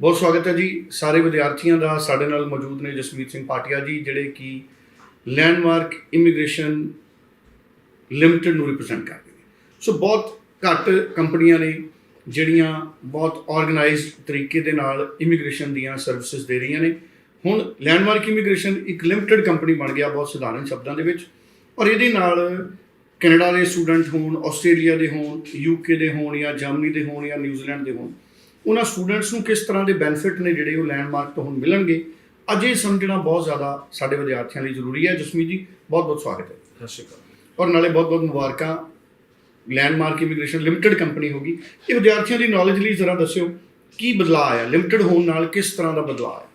ਬਹੁਤ ਸਵਾਗਤ ਹੈ ਜੀ। ਸਾਰੇ ਵਿਦਿਆਰਥੀਆਂ ਦਾ ਸਾਡੇ ਨਾਲ ਮੌਜੂਦ ਨੇ ਜਸਮੀਤ ਸਿੰਘ ਪਾਟਿਆ ਜੀ, ਜਿਹੜੇ ਕਿ ਲੈਂਡਮਾਰਕ ਇਮੀਗ੍ਰੇਸ਼ਨ ਲਿਮਟਿਡ ਨੂੰ ਰਿਪਰੈਜ਼ੈਂਟ ਕਰਦੇ ਨੇ। ਸੋ ਬਹੁਤ ਘੱਟ ਕੰਪਨੀਆਂ ਨੇ ਜਿਹੜੀਆਂ ਬਹੁਤ ਆਰਗੇਨਾਈਜ਼ਡ ਤਰੀਕੇ ਦੇ ਨਾਲ ਇਮੀਗ੍ਰੇਸ਼ਨ ਦੀਆਂ ਸਰਵਿਸਿਜ਼ ਦੇ ਰਹੀਆਂ ਨੇ। ਹੁਣ ਲੈਂਡਮਾਰਕ ਇਮੀਗ੍ਰੇਸ਼ਨ ਇੱਕ ਲਿਮਟਿਡ ਕੰਪਨੀ ਬਣ ਗਿਆ ਬਹੁਤ ਸਧਾਰਨ ਸ਼ਬਦਾਂ ਦੇ ਵਿੱਚ। ਔਰ ਇਹਦੇ ਨਾਲ ਕੈਨੇਡਾ ਦੇ ਸਟੂਡੈਂਟ ਹੋਣ, ਆਸਟ੍ਰੇਲੀਆ ਦੇ ਹੋਣ ਯੂਕੇ ਦੇ ਹੋਣ ਜਾਂ ਜਰਮਨੀ ਦੇ ਹੋਣ ਜਾਂ ਨਿਊਜ਼ੀਲੈਂਡ ਦੇ ਹੋਣ ਉਹਨਾਂ ਸਟੂਡੈਂਟਸ ਨੂੰ ਕਿਸ ਤਰ੍ਹਾਂ ਦੇ ਬੈਨੀਫਿਟ ਨੇ ਜਿਹੜੇ ਉਹ ਲੈਂਡਮਾਰਕ ਤੋਂ ਹੁਣ ਮਿਲਣਗੇ? ਅੱਜ ਸਮਝਣਾ ਬਹੁਤ ਜ਼ਿਆਦਾ ਸਾਡੇ ਵਿਦਿਆਰਥੀਆਂ ਲਈ ਜ਼ਰੂਰੀ ਹੈ। ਜਸਮੀਤ ਜੀ ਬਹੁਤ ਬਹੁਤ ਸਵਾਗਤ ਹੈ। ਸਤਿ ਸ਼੍ਰੀ ਅਕਾਲ। ਔਰ ਨਾਲੇ ਬਹੁਤ ਬਹੁਤ ਮੁਬਾਰਕਾਂ। ਲੈਂਡਮਾਰਕ ਇਮੀਗ੍ਰੇਸ਼ਨ ਲਿਮਟਿਡ ਕੰਪਨੀ ਹੋਗੀ। ਇਹ ਵਿਦਿਆਰਥੀਆਂ ਦੀ ਨੌਲੇਜ ਲਈ ਜ਼ਰਾ ਦੱਸਿਓ ਕੀ ਬਦਲਾਅ ਆਇਆ? ਲਿਮਟਿਡ ਹੋਣ ਨਾਲ ਕਿਸ ਤਰ੍ਹਾਂ ਦਾ ਬਦਲਾਅ ਆਇਆ?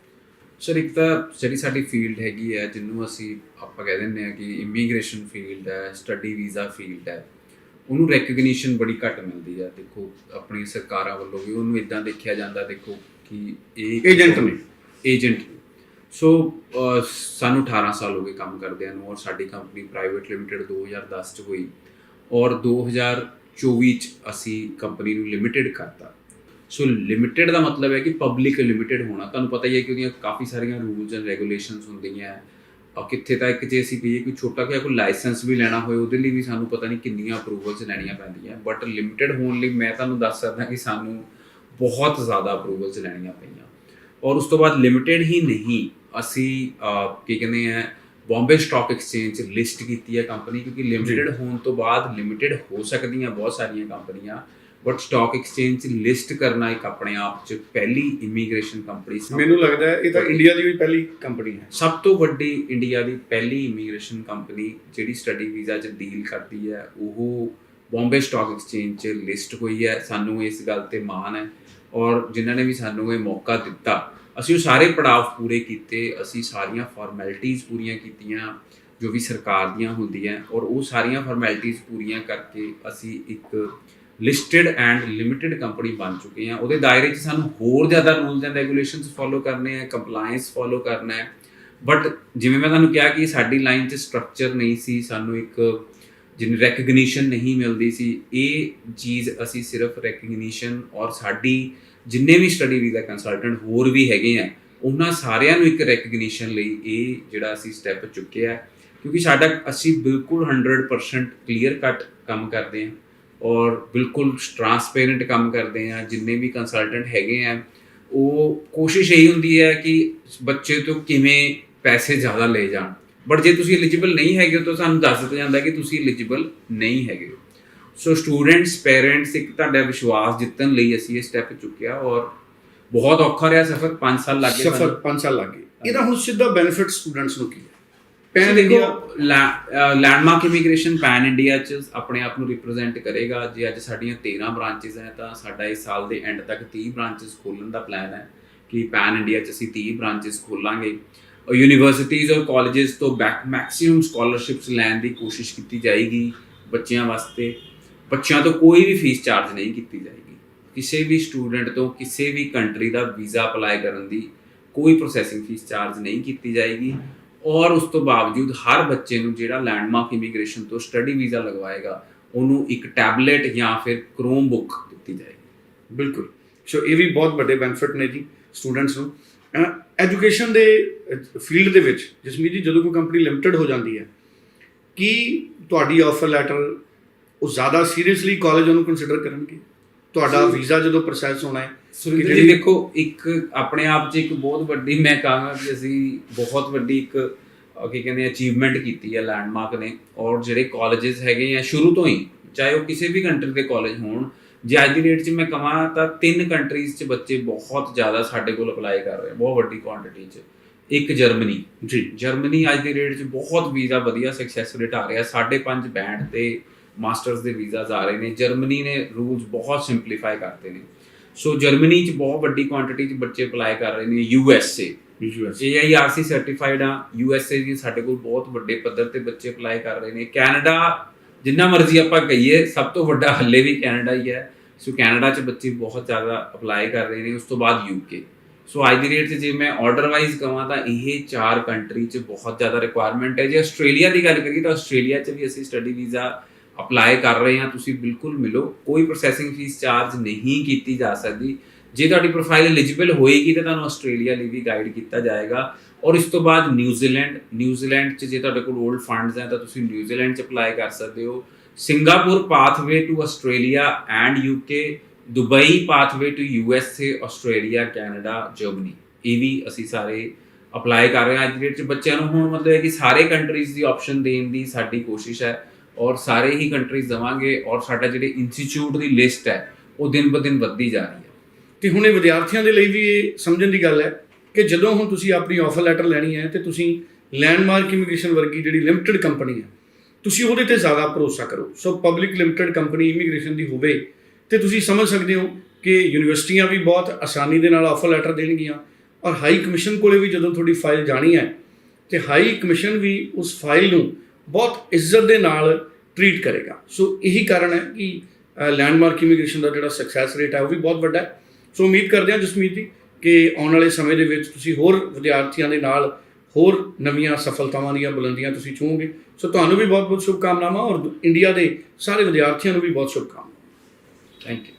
ਸਰ ਇੱਕ ਤਾਂ ਜਿਹੜੀ ਸਾਡੀ ਫੀਲਡ ਹੈਗੀ ਹੈ ਜਿਹਨੂੰ ਅਸੀਂ ਆਪਾਂ ਕਹਿ ਦਿੰਦੇ ਆ ਕਿ ਇਮੀਗ੍ਰੇਸ਼ਨ ਫੀਲਡ ਹੈ ਸਟੱਡੀ ਵੀਜ਼ਾ ਫੀਲਡ ਹੈ ਉਹਨੂੰ ਰੈਕਗਨੀਸ਼ਨ ਬੜੀ ਘੱਟ ਮਿਲਦੀ ਹੈ ਦੇਖੋ ਆਪਣੀ ਸਰਕਾਰਾਂ ਵੱਲੋਂ ਵੀ ਉਹਨੂੰ ਇਦਾਂ ਦੇਖਿਆ ਜਾਂਦਾ ਦੇਖੋ ਕਿ ਇਹ ਏਜੰਟ ਨੇ। ਏਜੰਟ ਸੋ ਸਾਨੂੰ 18 ਸਾਲ ਹੋ ਗਏ ਕੰਮ ਕਰਦਿਆਂ ਨੂੰ ਔਰ ਸਾਡੀ ਕੰਪਨੀ ਪ੍ਰਾਈਵੇਟ ਲਿਮਟਿਡ 2010 ਚ ਹੋਈ ਔਰ 2024 ਚ ਅਸੀਂ ਕੰਪਨੀ ਨੂੰ ਲਿਮਟਿਡ ਕਰਤਾ। ਸੋ ਲਿਮਟਿਡ ਦਾ ਮਤਲਬ ਹੈ ਕਿ ਪਬਲਿਕ ਲਿਮਟਿਡ ਹੋਣਾ। ਤੁਹਾਨੂੰ ਪਤਾ ਹੀ ਹੈ ਕਿ ਉਹਦੀਆਂ ਕਾਫੀ ਸਾਰੀਆਂ ਰੂਲਸ ਐਂਡ ਰੈਗੂਲੇਸ਼ਨਸ ਹੁੰਦੀਆਂ। ਔਰ ਕਿੱਥੇ ਤੱਕ ਜੇ ਅਸੀਂ ਕਹੀਏ ਕੋਈ ਛੋਟਾ ਜਿਹਾ ਕੋਈ ਲਾਇਸੈਂਸ ਵੀ ਲੈਣਾ ਹੋਏ ਉਹਦੇ ਲਈ ਵੀ ਸਾਨੂੰ ਪਤਾ ਨਹੀਂ ਕਿੰਨੀਆਂ ਅਪਰੂਵਲਸ ਲੈਣੀਆਂ ਪੈਂਦੀਆਂ। ਬਟ ਲਿਮਟਿਡ ਹੋਣ ਲਈ ਮੈਂ ਤੁਹਾਨੂੰ ਦੱਸ ਸਕਦਾ ਕਿ ਸਾਨੂੰ ਬਹੁਤ ਜ਼ਿਆਦਾ ਅਪਰੂਵਲਸ ਲੈਣੀਆਂ ਪਈਆਂ। ਔਰ ਉਸ ਤੋਂ ਬਾਅਦ ਲਿਮਟਿਡ ਹੀ ਨਹੀਂ ਅਸੀਂ ਕੀ ਕਹਿੰਦੇ ਆ ਬੰਬੇ ਸਟਾਕ ਐਕਸਚੇਂਜ ਲਿਸਟ ਕੀਤੀ ਹੈ ਕੰਪਨੀ ਕਿਉਂਕਿ ਲਿਮਟਿਡ ਹੋਣ ਤੋਂ ਬਾਅਦ ਲਿਮਟਿਡ ਹੋ ਸਕਦੀਆਂ ਬਹੁਤ ਸਾਰੀਆਂ ਕੰਪਨੀਆਂ ਬਟ ਸਟਾਕ ਐਕਸਚੇਂਜ 'ਚ ਲਿਸਟ ਕਰਨਾ ਇੱਕ ਆਪਣੇ ਆਪ 'ਚ ਪਹਿਲੀ ਇਮੀਗ੍ਰੇਸ਼ਨ ਕੰਪਨੀ ਸੀ ਮੈਨੂੰ ਲੱਗਦਾ ਹੈ ਇਹ ਤਾਂ ਇੰਡੀਆ ਦੀ ਵੀ ਪਹਿਲੀ ਕੰਪਨੀ ਹੈ। ਸਭ ਤੋਂ ਵੱਡੀ ਇੰਡੀਆ ਦੀ ਪਹਿਲੀ ਇਮੀਗ੍ਰੇਸ਼ਨ ਕੰਪਨੀ ਜਿਹੜੀ ਸਟੱਡੀ ਵੀਜ਼ਾ 'ਚ ਡੀਲ ਕਰਦੀ ਹੈ ਉਹ ਬੰਬੇ ਸਟਾਕ ਐਕਸਚੇਂਜ 'ਚ ਲਿਸਟ ਹੋਈ ਹੈ। ਸਾਨੂੰ ਇਸ ਗੱਲ ਤੇ ਮਾਣ ਹੈ ਔਰ ਜਿਨ੍ਹਾਂ ਨੇ ਵੀ ਸਾਨੂੰ ਇਹ ਮੌਕਾ ਦਿੱਤਾ ਅਸੀਂ ਉਹ ਸਾਰੇ ਪੜਾਅ ਪੂਰੇ ਕੀਤੇ ਅਸੀਂ ਸਾਰੀਆਂ ਫਾਰਮੈਲਿਟੀਆਂ ਪੂਰੀਆਂ ਕੀਤੀਆਂ ਜੋ ਵੀ ਸਰਕਾਰ ਦੀਆਂ ਹੁੰਦੀਆਂ ਔਰ ਉਹ ਸਾਰੀਆਂ ਫਾਰਮੈਲਿਟੀਆਂ ਪੂਰੀਆਂ ਕਰਕੇ ਅਸੀਂ ਇੱਕ ਲਿਸਟਡ ਐਂਡ ਲਿਮਿਟਿਡ ਕੰਪਨੀ ਬਣ ਚੁੱਕੇ ਹਾਂ ਉਹਦੇ ਦਾਇਰੇ 'ਚ ਸਾਨੂੰ ਹੋਰ ਜ਼ਿਆਦਾ ਰੂਲਸ ਐਂਡ ਰੈਗੂਲੇਸ਼ਨਸ ਫੋਲੋ ਕਰਨੇ ਆ ਕੰਪਲਾਈਂਸ ਫੋਲੋ ਕਰਨਾ ਹੈ। ਬਟ ਜਿਵੇਂ ਮੈਂ ਤੁਹਾਨੂੰ ਕਿਹਾ ਕਿ ਸਾਡੀ ਲਾਈਨ 'ਚ ਸਟਰਕਚਰ ਨਹੀਂ ਸੀ, ਸਾਨੂੰ ਇੱਕ ਜਿਹਨੂੰ ਰੈਕਗਨੀਸ਼ਨ ਨਹੀਂ ਮਿਲਦੀ ਸੀ, ਇਹ ਚੀਜ਼ ਅਸੀਂ ਸਿਰਫ ਰੈਕਗਨੀਸ਼ਨ ਔਰ ਸਾਡੀ ਜਿੰਨੇ ਵੀ ਸਟੱਡੀ ਵੀਜ਼ਾ ਕੰਸਲਟੈਂਟ ਹੋਰ ਵੀ ਹੈਗੇ ਆ, ਉਹਨਾਂ ਸਾਰਿਆਂ ਨੂੰ ਇੱਕ ਰੈਕਗਨੀਸ਼ਨ ਲਈ ਇਹ ਜਿਹੜਾ ਅਸੀਂ ਸਟੈਪ ਚੁੱਕਿਆ ਕਿਉਂਕਿ ਸਾਡਾ ਅਸੀਂ ਬਿਲਕੁਲ 100% ਕਲੀਅਰ ਕੱਟ ਕੰਮ ਕਰਦੇ ਹਾਂ ਔਰ ਬਿਲਕੁਲ ਟਰਾਂਸਪੇਰੈਂਟ ਕੰਮ ਕਰਦੇ ਆ ਜਿੰਨੇ ਵੀ ਕੰਸਲਟੈਂਟ ਹੈਗੇ ਆ ਉਹ ਕੋਸ਼ਿਸ਼ ਇਹੀ ਹੁੰਦੀ ਹੈ ਕਿ ਬੱਚੇ ਤੋਂ ਕਿਵੇਂ ਪੈਸੇ ਜ਼ਿਆਦਾ ਲੈ ਜਾਣ। ਬਟ ਜੇ ਤੁਸੀਂ ਐਲੀਜੀਬਲ ਨਹੀਂ ਹੈਗੇ ਤਾਂ ਸਾਨੂੰ ਦੱਸ ਦਿੱਤਾ ਜਾਂਦਾ ਕਿ ਤੁਸੀਂ ਐਲੀਜੀਬਲ ਨਹੀਂ ਹੈਗੇ ਸੋ ਸਟੂਡੈਂਟਸ ਪੇਰੈਂਟਸ ਇੱਕ ਤੁਹਾਡਾ ਵਿਸ਼ਵਾਸ ਜਿੱਤਣ ਲਈ ਅਸੀਂ ਇਹ ਸਟੈਪ ਚੁੱਕਿਆ ਔਰ ਬਹੁਤ ਔਖਾ ਰਿਹਾ ਸਫਰ 5 ਸਾਲ ਲੱਗੇ ਸਫਰ 5 ਸਾਲ ਲੱਗ ਇਹਦਾ ਹੁਣ ਸਿੱਧਾ ਬੈਨੀਫਿਟ ਸਟੂਡੈਂਟਸ ਨੂੰ ਕੀ ਹੈ? Pan India landmark immigration pan India ਚ ਆਪਣੇ ਆਪ ਨੂੰ ਰਿਪਰੈਜ਼ੈਂਟ ਕਰੇਗਾ। ਜੇ ਅੱਜ ਸਾਡੀਆਂ 13 ਬ੍ਰਾਂਚਸ ਹੈ ਤਾਂ ਸਾਡਾ ਇਸ ਸਾਲ ਦੇ ਐਂਡ ਤੱਕ 30 ਬ੍ਰਾਂਚਸ ਖੋਲਣ ਦਾ ਪਲਾਨ ਹੈ ਕਿ ਪੈਨ ਇੰਡੀਆ ਚ ਅਸੀਂ 30 ਬ੍ਰਾਂਚਸ ਖੋਲਾਂਗੇ। ਯੂਨੀਵਰਸਿਟੀਜ਼ ਔਰ ਕਾਲਜਸ ਤੋਂ ਬੈਕ ਮੈਕਸਿਮਮ ਸਕਾਲਰਸ਼ਿਪਸ ਲੈਣ ਦੀ ਕੋਸ਼ਿਸ਼ ਕੀਤੀ ਜਾਏਗੀ ਬੱਚਿਆਂ ਵਾਸਤੇ। ਬੱਚਿਆਂ ਤੋਂ ਕੋਈ ਵੀ ਫੀਸ ਚਾਰਜ ਨਹੀਂ ਕੀਤੀ ਜਾਏਗੀ। ਕਿਸੇ ਵੀ ਸਟੂਡੈਂਟ ਤੋਂ ਕਿਸੇ ਵੀ ਕੰਟਰੀ ਦਾ ਵੀਜ਼ਾ ਅਪਲਾਈ ਕਰਨ ਦੀ ਕੋਈ ਪ੍ਰੋਸੈਸਿੰਗ ਫੀਸ ਚਾਰਜ ਨਹੀਂ ਕੀਤੀ ਜਾਏਗੀ। ਔਰ ਉਸ ਤੋਂ ਬਾਵਜੂਦ ਹਰ ਬੱਚੇ ਨੂੰ ਜਿਹੜਾ ਲੈਂਡਮਾਰਕ ਇਮੀਗ੍ਰੇਸ਼ਨ ਤੋਂ ਸਟੱਡੀ ਵੀਜ਼ਾ ਲਗਵਾਏਗਾ ਉਹਨੂੰ ਇੱਕ ਟੈਬਲੇਟ ਜਾਂ ਫਿਰ ਕ੍ਰੋਮ ਬੁੱਕ ਦਿੱਤੀ ਜਾਏਗੀ। ਬਿਲਕੁਲ। ਸੋ ਇਹ ਵੀ ਬਹੁਤ ਵੱਡੇ ਬੈਨੀਫਿਟ ਨੇ ਜੀ ਸਟੂਡੈਂਟਸ ਨੂੰ। ਐਜੂਕੇਸ਼ਨ ਦੇ ਫੀਲਡ ਦੇ ਵਿੱਚ ਜਸਮੀਤ ਜੀ ਜਦੋਂ ਕੋਈ ਕੰਪਨੀ ਲਿਮਟਿਡ ਹੋ ਜਾਂਦੀ ਹੈ ਕੀ ਤੁਹਾਡੀ ਆਫਰ ਲੈਟਰ ਉਹ ਜ਼ਿਆਦਾ ਸੀਰੀਅਸਲੀ ਕਾਲਜ ਉਹਨੂੰ ਕੰਸੀਡਰ ਕਰਨਗੇ? ਤੁਹਾਡਾ। ਵੀਜ਼ਾ ਜਦੋਂ ਪ੍ਰੋਸੈਸ ਹੋਣਾ ਹੈ ਸੁਰਿੰਦਰ ਜੀ ਦੇਖੋ ਇੱਕ ਆਪਣੇ ਆਪ 'ਚ ਇੱਕ ਬਹੁਤ ਵੱਡੀ ਮੈਂ ਕਹਾਂਗਾ ਕਿ ਅਸੀਂ ਬਹੁਤ ਵੱਡੀ ਇੱਕ ਕੀ ਕਹਿੰਦੇ ਅਚੀਵਮੈਂਟ ਕੀਤੀ ਹੈ ਲੈਂਡਮਾਰਕ ਨੇ। ਔਰ ਜਿਹੜੇ ਕਾਲਜਸ ਹੈਗੇ ਆ ਸ਼ੁਰੂ ਤੋਂ ਹੀ ਚਾਹੇ ਉਹ ਕਿਸੇ ਵੀ ਕੰਟਰੀ ਦੇ ਕਾਲਜ ਹੋਣ ਜੇ ਅੱਜ ਦੀ ਡੇਟ 'ਚ ਮੈਂ ਕਹਾਂ ਤਾਂ ਤਿੰਨ ਕੰਟਰੀਜ਼ 'ਚ ਬੱਚੇ ਬਹੁਤ ਜ਼ਿਆਦਾ ਸਾਡੇ ਕੋਲ ਅਪਲਾਈ ਕਰ ਰਹੇ ਆ ਬਹੁਤ ਵੱਡੀ ਕੁਆਂਟੀਟੀ 'ਚ। ਇੱਕ ਜਰਮਨੀ। ਜੀ। ਜਰਮਨੀ ਅੱਜ ਦੀ ਰੇਟ 'ਚ ਬਹੁਤ ਵੀਜ਼ਾ ਵਧੀਆ ਸਕਸੈਸ ਰੇਟ ਆ ਰਿਹਾ 5.5 ਬੈਂਡ ਤੇ ਮਾਸਟਰਸ ਦੇ ਵੀਜ਼ਾਸ ਆ ਰਹੇ ਨੇ। ਜਰਮਨੀ ਨੇ ਰੂਲਸ ਬਹੁਤ ਸਿੰਪਲੀਫਾਈ ਕਰਤੇ ਨੇ। ਸੋ ਜਰਮਨੀ 'ਚ ਬਹੁਤ ਵੱਡੀ ਕੁਆਂਟੀਟੀ 'ਚ ਬੱਚੇ ਅਪਲਾਈ ਕਰ ਰਹੇ ਨੇ U S A US AIRC certified ਆ ਯੂ ਐਸ ਏ ਦੀ ਸਾਡੇ ਕੋਲ ਬਹੁਤ ਵੱਡੇ ਪੱਧਰ ਤੇ ਬੱਚੇ ਅਪਲਾਈ ਕਰ ਰਹੇ ਨੇ। ਕੈਨੇਡਾ ਜਿੰਨਾ ਮਰਜ਼ੀ ਆਪਾਂ ਕਹੀਏ ਸਭ ਤੋਂ ਵੱਡਾ ਹੱਲੇ ਵੀ ਕੈਨੇਡਾ ਹੀ ਹੈ। ਸੋ ਕੈਨੇਡਾ 'ਚ ਬੱਚੇ ਬਹੁਤ ਜ਼ਿਆਦਾ ਅਪਲਾਈ ਕਰ ਰਹੇ ਨੇ ਉਸ ਤੋਂ ਬਾਅਦ ਯੂਕੇ ਸੋ ਅੱਜ ਦੀ ਰੇਟ 'ਚ ਜੇ ਮੈਂ ਆਰਡਰ ਵਾਈਜ਼ ਕਹਾਂ ਤਾਂ ਇਹ ਚਾਰ ਕੰਟਰੀ 'ਚ ਬਹੁਤ ਜ਼ਿਆਦਾ ਰਿਕੁਆਇਰਮੈਂਟ ਹੈ। ਜੇ ਆਸਟ੍ਰੇਲੀਆ ਦੀ ਗੱਲ ਕਰੀਏ ਤਾਂ ਆਸਟ੍ਰੇਲੀਆ 'ਚ ਵੀ ਅਸੀਂ ਸਟੱਡੀ ਵੀਜ਼ਾ ਅਪਲਾਈ ਕਰ ਰਹੇ ਹਾਂ, ਤੁਸੀਂ ਬਿਲਕੁਲ ਮਿਲੋ। ਕੋਈ ਪ੍ਰੋਸੈਸਿੰਗ ਫੀਸ ਚਾਰਜ ਨਹੀਂ ਕੀਤੀ ਜਾ ਸਕਦੀ। ਜੇ ਤੁਹਾਡੀ ਪ੍ਰੋਫਾਈਲ ਐਲੀਜੀਬਲ ਹੋਏਗੀ, ਤਾਂ ਤੁਹਾਨੂੰ ਆਸਟ੍ਰੇਲੀਆ ਲਈ ਵੀ ਗਾਈਡ ਕੀਤਾ ਜਾਏਗਾ। ਔਰ ਇਸ ਤੋਂ ਬਾਅਦ ਨਿਊਜ਼ੀਲੈਂਡ ਨਿਊਜ਼ੀਲੈਂਡ 'ਚ ਜੇ ਤੁਹਾਡੇ ਕੋਲ 올ਡ ਫੰਡਸ ਹੈ, ਤਾਂ ਤੁਸੀਂ ਨਿਊਜ਼ੀਲੈਂਡ 'ਚ ਅਪਲਾਈ ਕਰ ਸਕਦੇ ਹੋ। Singapore pathway to Australia and UK Dubai pathway to USA Australia Canada Germany ਇਹ ਵੀ ਅਸੀਂ ਸਾਰੇ ਅਪਲਾਈ ਕਰ ਰਹੇ ਹਾਂ। ਅੱਜ ਦੀ ਡੇਟ 'ਚ ਬੱਚਿਆਂ ਨੂੰ ਹੁਣ ਮਤਲਬ ਹੈ ਕਿ ਸਾਰੇ ਕੰਟਰੀਜ਼ ਦੀ ਆਪਸ਼ਨ ਦੇਣ ਦੀ ਸਾਡੀ ਕੋਸ਼ਿਸ਼ ਹੈ। ਔਰ ਸਾਰੇ ਹੀ ਕੰਟਰੀਜ਼ ਦਵਾਂਗੇ ਔਰ ਸਾਡਾ ਜਿਹੜੇ ਇੰਸਟੀਚਿਊਟ ਦੀ ਲਿਸਟ ਹੈ, ਉਹ ਦਿਨ ਬ ਦਿਨ ਵੱਧਦੀ ਜਾ ਰਹੀ ਹੈ। ਤੇ ਹੁਣ ਇਹ ਵਿਦਿਆਰਥੀਆਂ ਦੇ ਲਈ ਵੀ ਇਹ ਸਮਝਣ ਦੀ ਗੱਲ ਹੈ ਕਿ ਜਦੋਂ ਹੁਣ ਤੁਸੀਂ ਆਪਣੀ ਆਫਰ ਲੈਟਰ ਲੈਣੀ ਹੈ ਤੇ ਤੁਸੀਂ ਲੈਂਡਮਾਰਕ ਇਮੀਗ੍ਰੇਸ਼ਨ ਵਰਗੀ ਜਿਹੜੀ ਲਿਮਟਿਡ ਕੰਪਨੀ ਹੈ, ਤੁਸੀਂ ਉਹਦੇ ਤੇ ਜ਼ਿਆਦਾ ਭਰੋਸਾ ਕਰੋ। So public limited company immigration ਦੀ ਹੋਵੇ ਤੇ ਤੁਸੀਂ ਸਮਝ ਸਕਦੇ ਹੋ ਕਿ ਯੂਨੀਵਰਸਿਟੀਆਂ ਵੀ ਬਹੁਤ ਆਸਾਨੀ ਦੇ ਨਾਲ ਆਫਰ ਲੈਟਰ ਦੇਣਗੀਆਂ ਔਰ ਹਾਈ ਕਮਿਸ਼ਨ ਕੋਲੇ ਵੀ ਜਦੋਂ ਤੁਹਾਡੀ ਫਾਈਲ ਜਾਣੀ ਹੈ, ਤੇ ਹਾਈ ਕਮਿਸ਼ਨ ਵੀ ਉਸ ਫਾਈਲ ਨੂੰ ਬਹੁਤ ਇੱਜ਼ਤ ਦੇ ਨਾਲ ਟਰੀਟ ਕਰੇਗਾ। ਸੋ ਇਹੀ ਕਾਰਨ ਹੈ ਕਿ ਲੈਂਡਮਾਰਕ ਇਮੀਗ੍ਰੇਸ਼ਨ ਦਾ ਜਿਹੜਾ ਸਕਸੈਸ ਰੇਟ ਹੈ, ਉਹ ਵੀ ਬਹੁਤ ਵੱਡਾ ਹੈ। ਸੋ ਉਮੀਦ ਕਰਦੇ ਹਾਂ ਜਸਮੀਤ ਜੀ ਕਿ ਆਉਣ ਵਾਲੇ ਸਮੇਂ ਦੇ ਵਿੱਚ ਤੁਸੀਂ ਹੋਰ ਵਿਦਿਆਰਥੀਆਂ ਦੇ ਨਾਲ ਹੋਰ ਨਵੀਆਂ ਸਫਲਤਾਵਾਂ ਦੀਆਂ ਬੁਲੰਦੀਆਂ ਤੁਸੀਂ ਛੂਹੋਗੇ ਸੋ ਤੁਹਾਨੂੰ ਵੀ ਬਹੁਤ ਬਹੁਤ ਸ਼ੁਭਕਾਮਨਾਵਾਂ ਔਰ ਇੰਡੀਆ ਦੇ ਸਾਰੇ ਵਿਦਿਆਰਥੀਆਂ ਨੂੰ ਵੀ ਬਹੁਤ ਸ਼ੁਭਕਾਮਨਾਵਾਂ। Thank you